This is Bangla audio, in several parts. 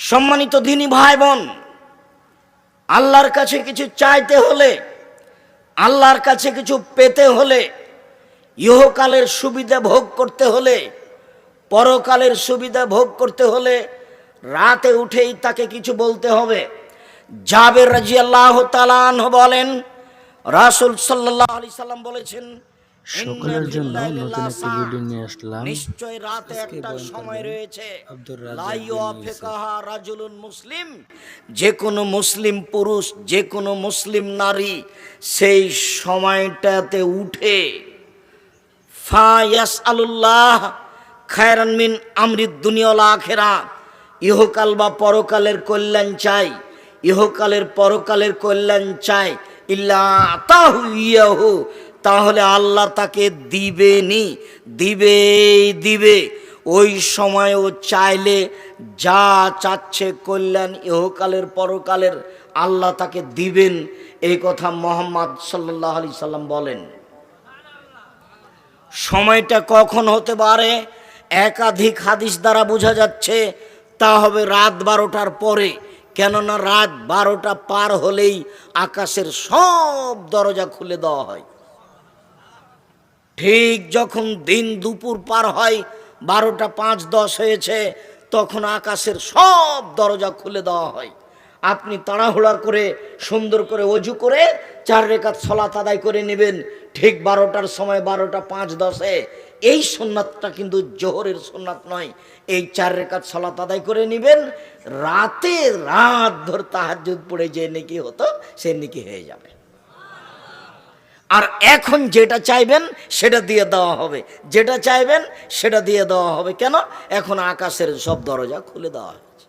সম্মানিত দিনী ভাই বোন আল্লাহর কাছে কিছু চাইতে হলে, আল্লাহর কাছে কিছু পেতে হলে, ইহকালের সুবিধা ভোগ করতে হলে, পরকালের সুবিধা ভোগ করতে হলে রাতে উঠেই তাকে কিছু বলতে হবে। জাবের রাজি আল্লাহ তালান বলেন, রাসুল সাল্লাহ আলি সাল্লাম বলেছেন সকলের জন্য নতুন একটি ভিডিও নিয়ে আসলাম। নিশ্চয় রাতে একটা সময় রয়েছে। আব্দুর রাজ্জাক লা বিন রাজুলুন মুসলিম। যে কোনো মুসলিম পুরুষ যে কোনো মুসলিম নারী সেই সময়টাতে উঠে ফায়াস আলুল্লাহ খায়রান মিন আমরিদ দুনিয়াল আখেরা। ইহকাল বা পরকালের কল্যাণ চাই। ইহকালের পরকালের কল্যাণ চাই। ইল্লা তাহু ইয়াহু। তাহলে আল্লাহ তাকে দিবেনি দিবে দিবে। ওই সময় ও চাইলে যা চাচ্ছে কল্যাণ ইহকালের পরকালের আল্লাহ তাকে দিবেন, এই কথা মোহাম্মদ সাল্লাহ আলি সাল্লাম বলেন। সময়টা কখন হতে পারে? একাধিক হাদিস দ্বারা বোঝা যাচ্ছে, তা হবে রাত বারোটার পরে। কেননা রাত বারোটা পার হলেই আকাশের সব দরজা খুলে দেওয়া হয়। ঠিক যখন দিন দুপুর পার হয়, বারোটা পাঁচ দশ হয়েছে, তখন আকাশের সব দরজা খুলে দেওয়া হয়। আপনি তাড়াহুড়া করে, সুন্দর করে অজু করে চার রেখাত সলাত আদায় করে নেবেন। ঠিক বারোটার সময় বারোটা পাঁচ দশে, এই সোননাথটা কিন্তু জোহরের সোননাথ নয়। এই চার রেখাত সলাত আদায় করে নেবেন। রাতে রাত ধর তাহাজুদ পড়ে যে নেকি হতো, সে নেকি হয়ে যাবে। আর এখন যেটা চাইবেন, সেটা দিয়ে দেওয়া হবে। যেটা চাইবেন, সেটা দিয়ে দেওয়া হবে। কেন? এখন আকাশের সব দরজা খুলে দেওয়া হয়েছে।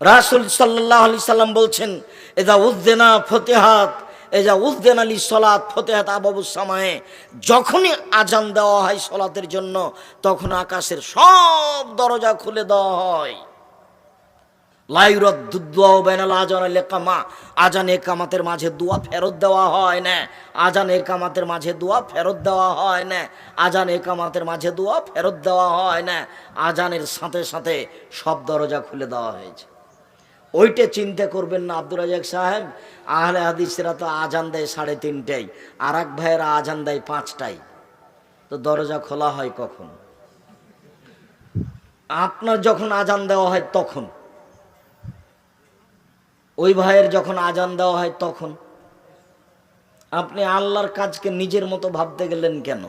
রাসুল সাল্লাহ আলি সাল্লাম বলছেন এদা উদ্দেনা ফতেহাত, এজা উদ্দেন আলী সলাৎ ফতেহাত আবাবু সামায়ে। যখনই আজান দেওয়া হয় সলাতের জন্য, তখন আকাশের সব দরজা খুলে দেওয়া হয়। আজান একামাতের মাঝে দোয়া ফেরত দেওয়া হয় না। আজান একামাতের মাঝে দোয়া ফেরত দেওয়া হয় না। আজান একামাতের মাঝে দোয়া ফেরত দেওয়া হয় না। আজানের সাথে সাথে সব দরজা খুলে দেওয়া হয়েছে। ওইটা চিন্তা করবেন না আব্দুল রাজাক সাহেব। আহলে হাদিসেরা তো আজান দেয় সাড়ে তিনটায় আর এক ভাইয়েরা আজান দেয় পাঁচটায় তো দরজা খোলা হয় কখন? আপনার যখন আজান দেওয়া হয় তখন। ওই ভাইয়ের যখন আজান দেওয়া হয় তখন, আপনি আল্লাহর কাজকে নিজের মতো ভাবতে গেলেন কেন?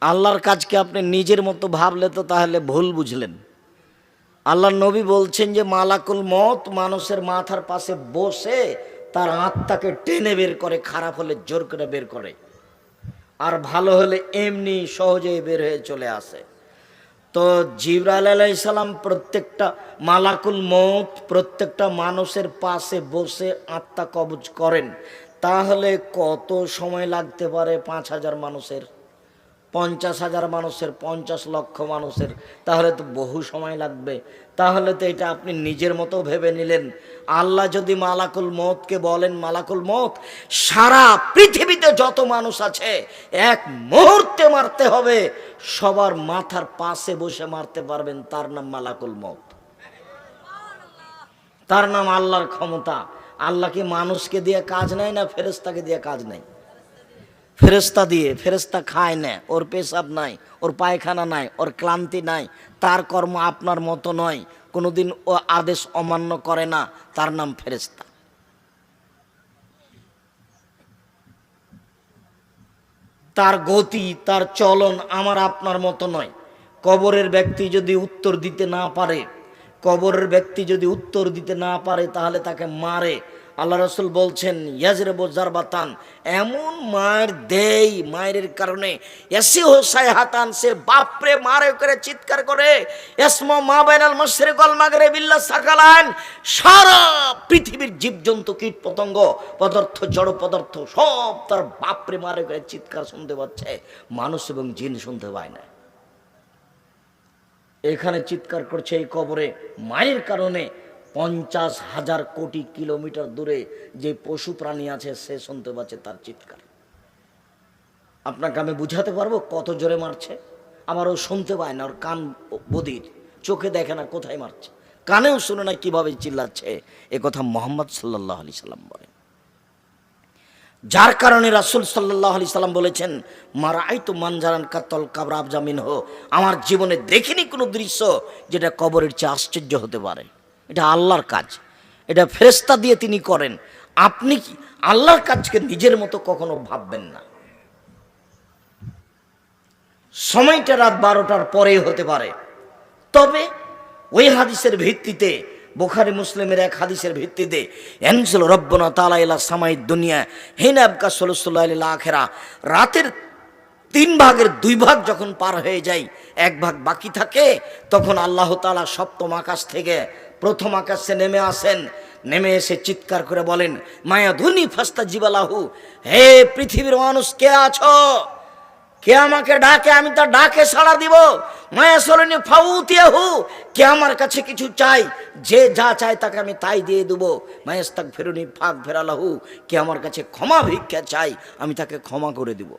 আল্লাহর কাজকে আপনি নিজের মতো ভাবলে তো তাহলে ভুল বুঝলেন। আল্লাহ নবী বলছেন যে, মালাকুল মত মানুষের মাথার পাশে বসে তার আত্মাকে টেনে বের করে, খারাপ হলে জোর করে বের করে। আর ভালো হলে এমনি সহজেই বের হয়ে চলে আসে। তো জিবরাল আলাইসালাম প্রত্যেকটা মালাকুল মত প্রত্যেকটা মানুষের পাশে বসে আত্মা কবজ করেন। তাহলে কত সময় লাগতে পারে পাঁচ হাজার মানুষের? পঞ্চাশ হাজার মানুষের, পঞ্চাশ লক্ষ মানুষের, তাহলে তো বহু সময় লাগবে। তাহলে তো এটা আপনি নিজের মতো ভেবে নিলেন। আল্লাহ যদি মালাকুল মতকে বলেন, মালাকুল মত সারা পৃথিবীতে যত মানুষ আছে, এক মুহূর্তে মারতে হবে। সবার মাথার পাশে বসে মারতে পারবেন, তার নাম মালাকুল মত তার নাম আল্লাহর ক্ষমতা। আল্লাহ কি মানুষকে দিয়ে কাজ নেয় না ফেরেস্তাকে দিয়ে কাজ নেয়? ফেরেস্তা দিয়ে ফেরেস্তা খায় না, ওর পেশাব নাই, ওর পায়খানা নাই, ওর ক্লান্তি নাই, তার কর্ম আপনার মতো নয়, কোনোদিন ও আদেশ অমান্য করে না, তার নাম ফেরেস্তা তার গতি, তার চলন আমার আপনার মতো নয়। কবরের ব্যক্তি যদি উত্তর দিতে না পারে, কবরের ব্যক্তি যদি উত্তর দিতে না পারে, তাহলে তাকে মারে আল্লাহ রসুল বলছেন ইয়াজরে বোজার বাতান এমন মায়ের দেই, মায়ের কারণে। এসে হোসাই হাতান সে বাপরে মারে করে চিৎকার করে। এসমো মা বাইনাল মশরে গল মাগরে বিল্লা সাকালান। সারা পৃথিবীর জীবজন্তু কীট পতঙ্গ পদার্থ, জড় পদার্থ, সব তার বাপরে মারে করে চিৎকার শুনতে পাচ্ছে। মানুষ এবং জিন শুনতে পায় না। এখানে চিৎকার করছে এই কবরে মায়ের কারণে। পঞ্চাশ হাজার কোটি কিলোমিটার দূরে যে পশু প্রাণী আছে, সে শুনতে পাচ্ছে তার চিৎকার। আপনাকে আমি বুঝাতে পারব কত জোরে মারছে? আবার ও শুনতে পায় না, ওর কান বদির, চোখে দেখে না কোথায় মারছে। কানেও শুনে না কীভাবে চিল্লাচ্ছে। এ কথা মোহাম্মদ সাল্লাহ আলি সাল্লাম বলেন। যার কারণে রাসুল সাল্লাহ আলি সাল্লাম বলেছেন মারাই তো মানজারান কাতল কাবরাব জামিন হো আমার জীবনে দেখিনি কোনো দৃশ্য যেটা কবরের চেয়ে আশ্চর্য হতে পারে। এটা আল্লাহর কাজ। এটা ফেরেস্তা দিয়ে তিনি করেন। আপনি কি আল্লাহর কাজকে নিজের মতো কখনো ভাববেন না। সময়টা রাত বারোটার পরে হতে পারে। তবে ওই হাদিসের ভিত্তিতে, বোখারি মুসলিমের এক হাদিসের ভিত্তিতে এনসল রব্বনা তালা ইলা সামাই দুনিয়া, হেন আবকা সলসল্লাহ আখেরা, রাতের তিন ভাগের দুই ভাগ যখন পার হয়ে যায়, এক ভাগ বাকি থাকে, তখন আল্লাহ তালা সপ্তম আকাশ থেকে প্রথম আকাশে নেমে আসেন। নেমে এসে চিৎকার করে বলেন, মায়া ধুনি ফাস্তা জিবালাহু, হে পৃথিবীর মানুষ, কে আছো? কে আমাকে ডাকে? আমি তার ডাকে সাড়া দিব। মায়া সরণি ফাউতিয়াহু, কে আমার কাছে কিছু চাই যে যা চায় তাকে আমি তাই দিয়ে দেবো। মায়াস্তাক ফেরুনি ফাঁক ফেরালাহু কে আমার কাছে ক্ষমা ভিক্ষা চাই আমি তাকে ক্ষমা করে দিব।